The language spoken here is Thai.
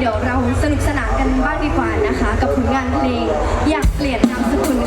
เดี๋ยวเราสนุกสนานกันบ้างดีกว่านะคะ กับผลงานเพลงอยากเปลี่ยนนามสกุล